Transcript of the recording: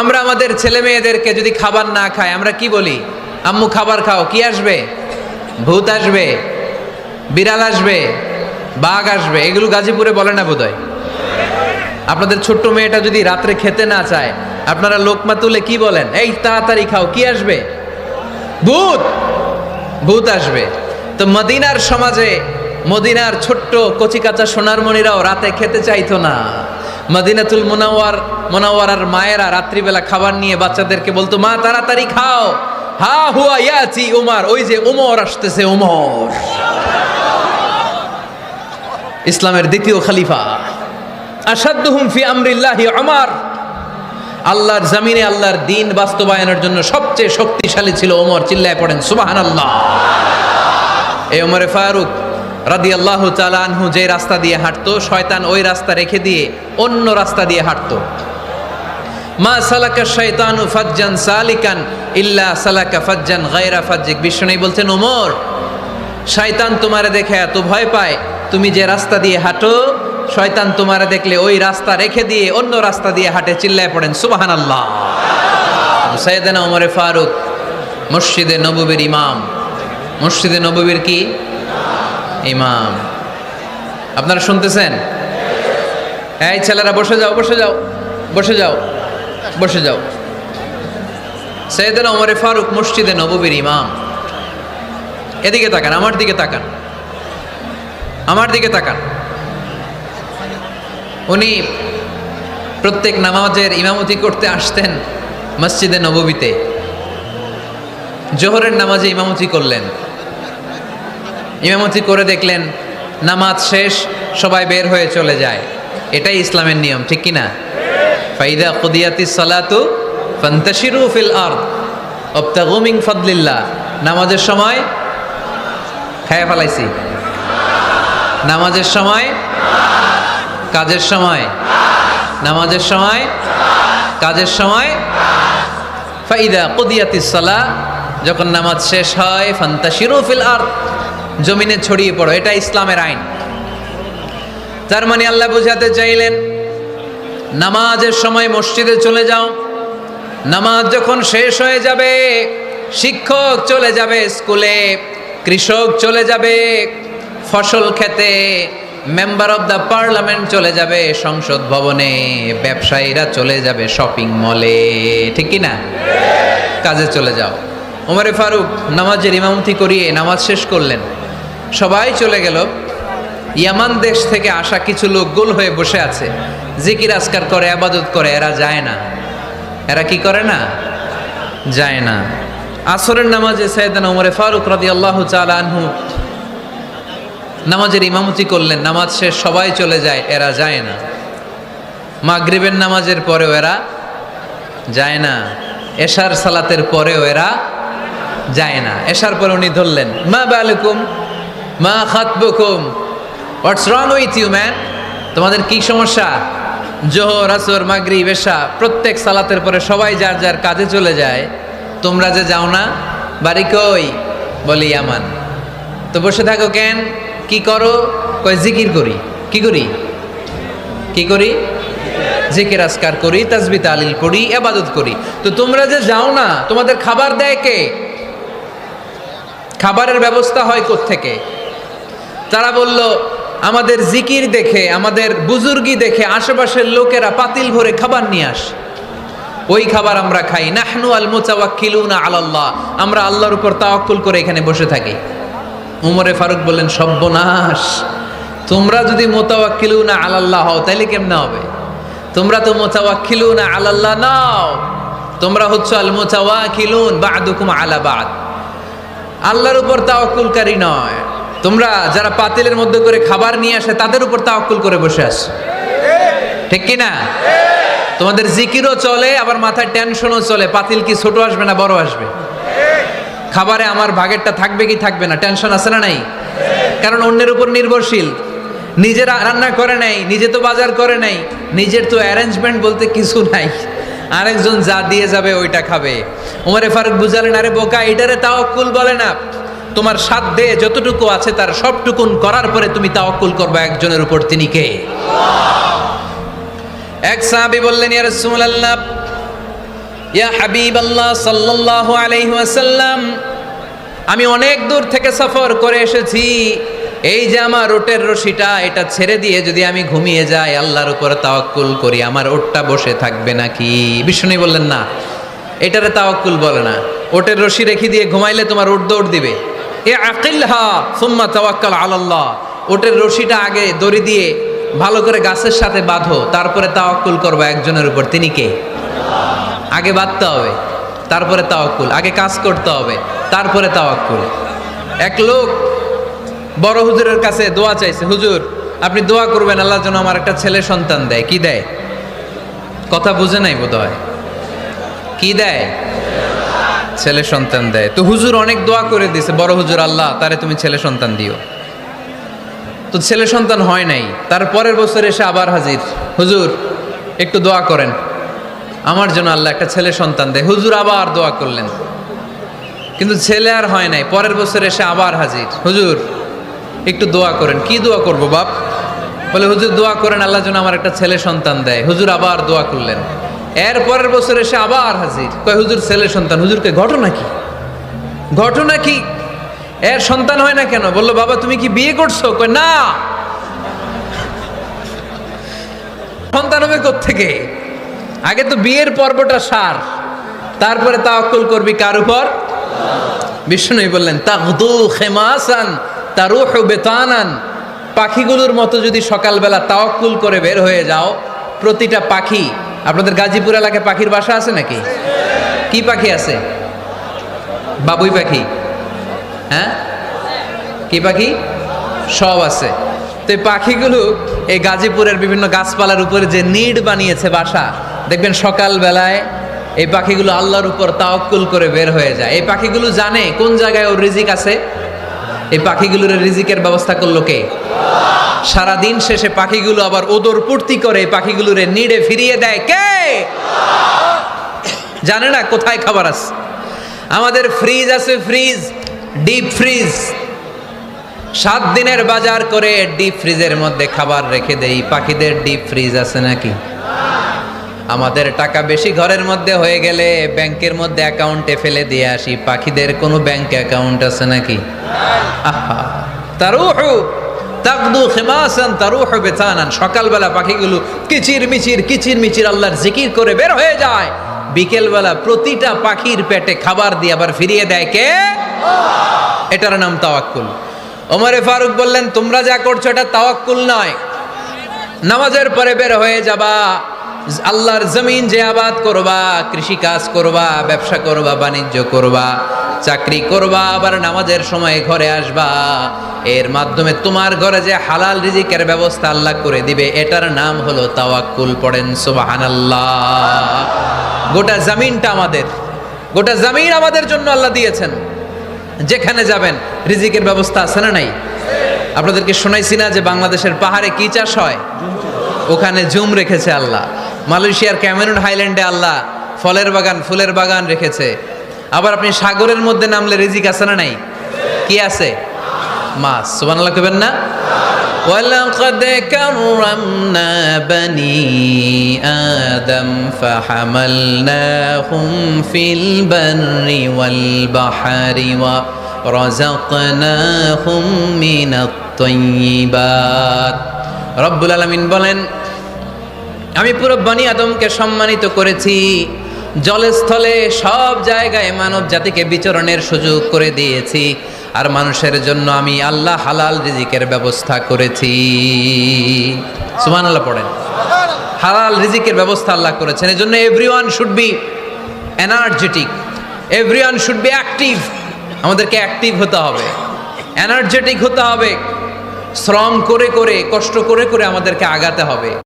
আমরা আমাদের ছেলে মেয়েদেরকে যদি খাবার না খায় আমরা কি বলি? আম্মু, খাবার খাও, কি আসবে? ভূত আসবে, বিড়াল আসবে, বাঘ আসবে, এগুলো গাজীপুরে বলে না বোধহয়? আপনাদের ছোট্ট মেয়েটা যদি রাত্রে খেতে না চায়, আপনারা লোকমা তুলে কি বলেন? এই, তাড়াতাড়ি খাও, কি আসবে? ভূত! ভূত আসবে। তো মদিনার সমাজে, মদিনার ছোট্ট কচিকাচা সোনারমণিরাও রাতে খেতে চাইতো না। মদিনাতুল মোনাওয়ার, মোনাওয়ারার মায়েরা রাত্রিবেলা খাবার নিয়ে বাচ্চাদেরকে বলতো, মা, তাড়াতাড়ি খাও। হা হুয়া ইয়াচি উমার। ওই যে উমর আসতেছে, উমর। ইসলামের দ্বিতীয় খলিফা। আসাদুহুম ফি আমরিল্লাহি আমার আল্লাহর জমিনে আল্লাহর দিন বাস্তবায়নের জন্য সবচেয়ে শক্তিশালী ছিল ওমর চিল্লায় পড়েন সুবাহান আল্লাহ এই ওমরে ফারুক রাদি আল্লাহ চালানহু যে রাস্তা দিয়ে হাঁটতো, শয়তান ওই রাস্তা রেখে দিয়ে অন্য রাস্তা দিয়ে হাঁটতো। মা সালাকা শয়তানু ফাজ্জান সালিকান ইল্লা সালাকা ফাজ্জান গায়রা ফাজ্জিক। বিষ্ণু বলছেন, ওমর, শয়তান তোমারে দেখে এত ভয় পায়, তুমি যে রাস্তা দিয়ে হাঁটো, শয়তান তোমারে দেখলে ওই রাস্তা রেখে দিয়ে অন্য রাস্তা দিয়ে হাঁটে, চিল্লায় পড়েন সুবাহান আল্লাহ সৈয়দানা ওমরে ফারুক, মসজিদে নববীর ইমাম। মসজিদে নববীর কি? ইমাম। আপনারা শুনতেছেন? এই ছেলেরা, বসে যাও বসে যাও বসে যাও বসে যাও। সৈয়দানা ওমরে ফারুক মসজিদে নববীর ইমাম। এদিকে তাকান, আমার দিকে তাকান। আমার দিকে তাকান। উনি প্রত্যেক নামাজের ইমামতি করতে আসতেন মসজিদে নববীতে। জোহরের নামাজে ইমামতি করলেন। ইমামতি করে দেখলেন, নামাজ শেষ, সবাই বের হয়ে চলে যায়। এটাই ইসলামের নিয়ম, ঠিক কি না? ফাইদা কুদিয়াতি সালাতু ফান্তাশিরু ফিল আরদ অবতাগু মিন ফাদলিল্লাহ। নামাজের সময় খায়া ফেলাইছি। নামাজের সময় কাজের সময় নামাজের সময় কাজের সময় ফাইদা কুদিয়াতি সালা যখন নামাজ শেষ হয়, ফান্তাশিরু ফিল আরদ। জমিনে ছড়িয়ে পড়ো, এটা ইসলামের আইন। তার মানে আল্লাহ বুঝাতে চাইলেন, নামাজের সময় মসজিদে চলে যাও, নামাজ যখন শেষ হয়ে যাবে, শিক্ষক চলে যাবে স্কুলে, কৃষক চলে যাবে, ফসল খেতে, মেম্বার অব দ্য পার্লামেন্ট চলে যাবে, সংসদ ভবনে, ব্যবসায়ীরা চলে যাবে শপিং মলে, ঠিক না? কাজে চলে যাও। ওমরে ফারুক, নামাজের ইমামতি করিয়ে নামাজ শেষ করলেন। সবাই চলে গেল। ইয়ামান দেশ থেকে আসা কিছু লোক গোল হয়ে বসে আছে। জিকির আজকার করে, আবাদত করে, এরা যায় না। এরা কি করে না? যায় না। আসরের নামাজে সৈয়দান ওমরে ফারুক রাদি আল্লাহ আনহু নামাজের ইমামতি করলেন। নামাজ শেষ, সবাই চলে যায়, এরা যায় না। মাগরিবের নামাজের পরেও এরা যায় না। এশার সালাতের পরেও এরা যায় না। এশার পরে উনি ধরলেন, মা বালুকুম? মা খাতবুকুম। What's wrong with you man তোমাদের কি সমস্যা? জোহর, আসর মাগরি বেশা প্রত্যেক সালাতের পরে সবাই যার যার কাজে চলে যায়, তোমরা যে যাও না, বাড়ি কই? বলি আমান। তো বসে থাকো কেন? কি করো? কয়, জিকির করি। কি করি? কি করি? জিকির আসকার করি, তাজবি তালিল পড়ি এবাদত করি। তো তোমরা যে যাও না, তোমাদের খাবার দেয় কে? খাবারের ব্যবস্থা হয় থেকে তারা বলল, আমাদের জিকির দেখে, আমাদের বুজুর্গি দেখে আশেপাশের লোকেরা পাতিল ভরে খাবার নিয়ে আসে। ওই খাবার আমরা খাই। নাহনু আল মুচাওয়াক্কিলুনা আলাল্লাহ। আমরা আল্লাহর উপর তাওয়াক্কুল করে এখানে বসে থাকি। উমরে ফারুক বললেন সব্যনাশ তোমরা যদি মোতাওয়াক্কিলুনা আলাল্লাহ হও, তাইলে কেমনে হবে? তোমরা তো মোতাওয়াক্কিলুনা আলাল্লাহ নাও। তোমরা হচ্ছ আল মোতাওয়াকিলুন বাদুকুম আলা বাদ। আল্লাহর উপর তাওয়াক্কুলকারী নয়। তোমরা যারা পাতিলের মধ্যে করে খাবার নিয়ে আসে, তাদের উপর তাওয়াক্কুল করে বসে আসো ঠিক কি না তোমাদের জিকিরও চলে, আবার মাথায় টেনশনও চলে। পাতিল কি ছোট আসবে না বড় আসবে? খাবারে আমার ভাগেরটা থাকবে কি থাকবে না? টেনশন আছে না নাই? কারণ অন্যের উপর নির্ভরশীল। নিজের রান্না করে নাই, নিজে তো বাজার করে নাই, নিজের তো অ্যারেঞ্জমেন্ট বলতে কিছু নাই। আরেকজন যা দিয়ে যাবে, ওইটা খাবে। উমারে ফারুক বুঝালেন, আরে বোকা, এটারে তাওয়াক্কুল বলে না। তোমার সাধ্যে যতটুকু আছে তার সবটুকুন করার পরে তুমি তাওয়াক্কুল করবে একজনের উপর। তিনি কে? এক সাহাবী বললেন, ইয়া রাসূলুল্লাহ, ইয়া হাবিব আল্লাহ সাল্লাল্লাহু আলাইহি ওয়াসাল্লাম, আমি অনেক দূর থেকে সফর করে এসেছি। এই যে আমার ওটের রশিটা, এটা ছেড়ে দিয়ে যদি আমি ঘুমিয়ে যাই, আল্লাহর উপর তাওয়াক্কুল করি, আমার ওটটা বসে থাকবে নাকি? বিষ্ণু বললেন, না, এটারে তাওয়াক্কুল বলে না। ওটের রশি রেখে দিয়ে ঘুমাইলে তোমার ওট দৌড় দিবে। এ আকিল হা সুম্মা তাওয়াক্কাল আলাল্লাহ। ওটের রশিটা আগে দড়ি দিয়ে ভালো করে গাছের সাথে বাঁধো, তারপরে তাওয়াক্কুল করব একজনের উপর। তিনি কে? আগে বাঁধতে হবে, তারপরে তাওয়াক্কুল। আগে কাজ করতে হবে, তারপরে তাওয়াক্কুল। এক লোক বড় হুজুরের কাছে দোয়া চাইছে, হুজুর, আপনি দোয়া করবেন, আল্লাহ যেন আমার একটা ছেলে সন্তান দেয়। কি দেয়? কথা বুঝে নাই বোধ হয় কি দেয়? ছেলে সন্তান দেয়। তো হুজুর অনেক দোয়া করে দিছে, বড় হুজুর আল্লাহ, তারে তুমি ছেলে সন্তান দিও। তো ছেলে সন্তান হয় নাই তার পরের বছর এসে আবার হাজির। হুজুর, একটু দোয়া করেন। আমার জন্য আল্লাহ একটা ছেলে সন্তান দেয়। হুজুর আবার দোয়া করলেন। কিন্তু ছেলে আর হয় নাই, পরের বছর এসে আবার হাজির। হুজুর, একটু দোয়া করেন। কি দোয়া করব বাপ? বলে, হুজুর দোয়া করেন, আল্লাহ যেন আমার একটা ছেলে সন্তান দেয়। হুজুর আবার দোয়া করলেন। এর পরের বছর এসে আবার হাজির। কয়, হুজুর, ছেলে, সন্তান, হুজুরকে ঘটনা কি? ঘটনা কি? এর সন্তান হয় না কেন? বলল, বাবা, তুমি কি বিয়ে করছ? কয়, না। সন্তান হবে থেকে আগে তো বিয়ের পর্বটা সার। তারপরে তাওয়াক্কুল করবি কার উপর? বিষ্ণু বললেন, তাগদু খেমাসান, তারুহ বেতানান। পাখিগুলোর মতো যদি সকালবেলা তাওয়াক্কুল করে বের হয়ে যাও, প্রতিটা পাখি আপনাদের গাজীপুর এলাকায় পাখির বাসা আছে নাকি? কি পাখি আছে? বাবুই পাখি। হ্যাঁ? কি পাখি? সব আছে। তো এই পাখিগুলো এই গাজীপুরের বিভিন্ন গাছপালার উপরে যে নিড বানিয়েছে বাসা, দেখবেন সকাল বেলায় এই পাখিগুলো আল্লাহর উপর তাওয়াক্কুল করে বের হয়ে যায়। এই পাখিগুলো জানে কোন জায়গায় ওর রিজিক আছে? এই পাখিগুলোর রিজিকের ব্যবস্থা করল কে? সারাদিন শেষে পাখিগুলো আবার ওদর পূর্তি করে, পাখিগুলোর নিড়ে ফিরিয়ে দেয়। কে? জানে না কোথায় খাবার আছে? আমাদের ফ্রিজ আছে ফ্রিজ ডিপ ফ্রিজ সাত দিনের বাজার করে ডিপ ফ্রিজের মধ্যে খাবার রেখে দেই। পাখিদের ডিপ ফ্রিজ আছে নাকি? আমাদের টাকা বেশি ঘরের মধ্যে হয়ে গেলে ব্যাংকের মধ্যে অ্যাকাউন্টে ফেলে দিয়ে আসি। পাখিদের কোনো ব্যাংক অ্যাকাউন্ট আছে নাকি? আহা, তারুহু। তাকদু খেমাসান তারুহু বেতানান। সকালবেলা পাখিগুলো কিচির মিচির কিচির মিচির আল্লাহর জিকির করে বের হয়ে যায়। বিকেলবেলা প্রতিটা পাখির পেটে খাবার দিয়ে আবার ফিরিয়ে দেয় কে? এটার নাম তাওয়াক্কুল। ওমরে ফারুক বললেন, তোমরা যা করছ এটা তাওয়াক্কুল নয়। নামাজের পরে বের হয়ে যাবা। আল্লাহর জমিন যে আবাদ করবা কৃষি কাজ করবা, ব্যবসা করবা, বাণিজ্য করবা, চাকরি করবা, আবার নামাজের সময় ঘরে আসবা। এর মাধ্যমে তোমার ঘরে যে হালাল রিজিকের ব্যবস্থা আল্লাহ করে দিবে, এটার নাম হলো তাওয়াক্কুল পড়েন, সুবহানাল্লাহ। গোটা জমিনটা আমাদের, গোটা জমিন আমাদের জন্য আল্লাহ দিয়েছেন। যেখানে যাবেন, রিজিকের ব্যবস্থা আছে না নাই? আপনাদেরকে শোনাইছি না যে বাংলাদেশের পাহাড়ে কি চাষ হয়? ওখানে জুম রেখেছে আল্লাহ। মালয়েশিয়ার ক্যামেরুন হাইল্যান্ডে আল্লাহ ফলের বাগান, ফুলের বাগান রেখেছে। আবার আপনি সাগরের মধ্যে নামলে রিজিক আছে না নাই? কি আছে? মাছ সুবান আল্লাহ কবেন না ولقد كرمنا بني آدم فحملناهم في البر والبحر ورزقناهم من الطيبات رب العالمين বলেন আমি পুরো বনি আদমকে সম্মানিত করেছি জলস্থলে সব জায়গায় মানব জাতিকে বিচরণের সুযোগ করে দিয়েছি আর মানুষের জন্য আমি আল্লাহ হালাল রিজিকের ব্যবস্থা করেছি। সুমান আল্লাহ পড়েন। হালাল রিজিকের ব্যবস্থা আল্লাহ করেছেন। এই জন্য everyone should be energetic everyone should be active আমাদেরকে অ্যাক্টিভ হতে হবে। এনার্জেটিক হতে হবে। শ্রম করে করে, কষ্ট করে করে আমাদেরকে আগাতে হবে।